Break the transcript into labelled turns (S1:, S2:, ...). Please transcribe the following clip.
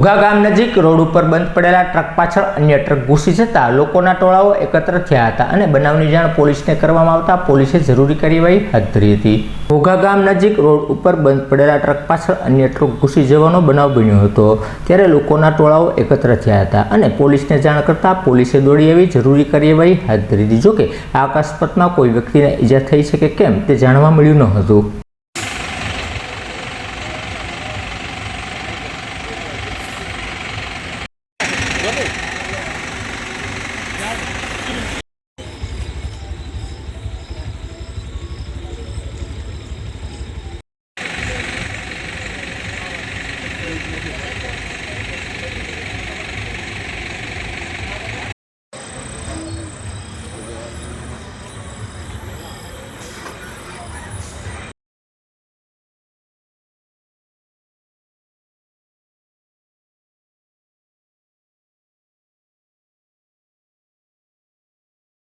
S1: ઘોઘા ગામ નજીક રોડ ઉપર બંધ પડેલા ટ્રક પાછળ અન્ય ટ્રક ઘૂસી જતા લોકોના ટોળાઓ એકત્ર થયા હતા અને બનાવની જાણ પોલીસને કરવામાં આવતા પોલીસે જરૂરી કાર્યવાહી હાથ ધરી હતી. ઘોઘા ગામ નજીક રોડ ઉપર બંધ પડેલા ટ્રક પાછળ અન્ય ટ્રક ઘૂસી જવાનો બનાવ બન્યો હતો, ત્યારે લોકોના ટોળાઓ એકત્ર થયા હતા અને પોલીસને જાણ કરતા પોલીસે દોડી આવી જરૂરી કાર્યવાહી હાથ ધરી હતી. જોકે આ કોઈ વ્યક્તિને ઈજા થઈ છે કે કેમ તે જાણવા મળ્યું ન હતું. três, né?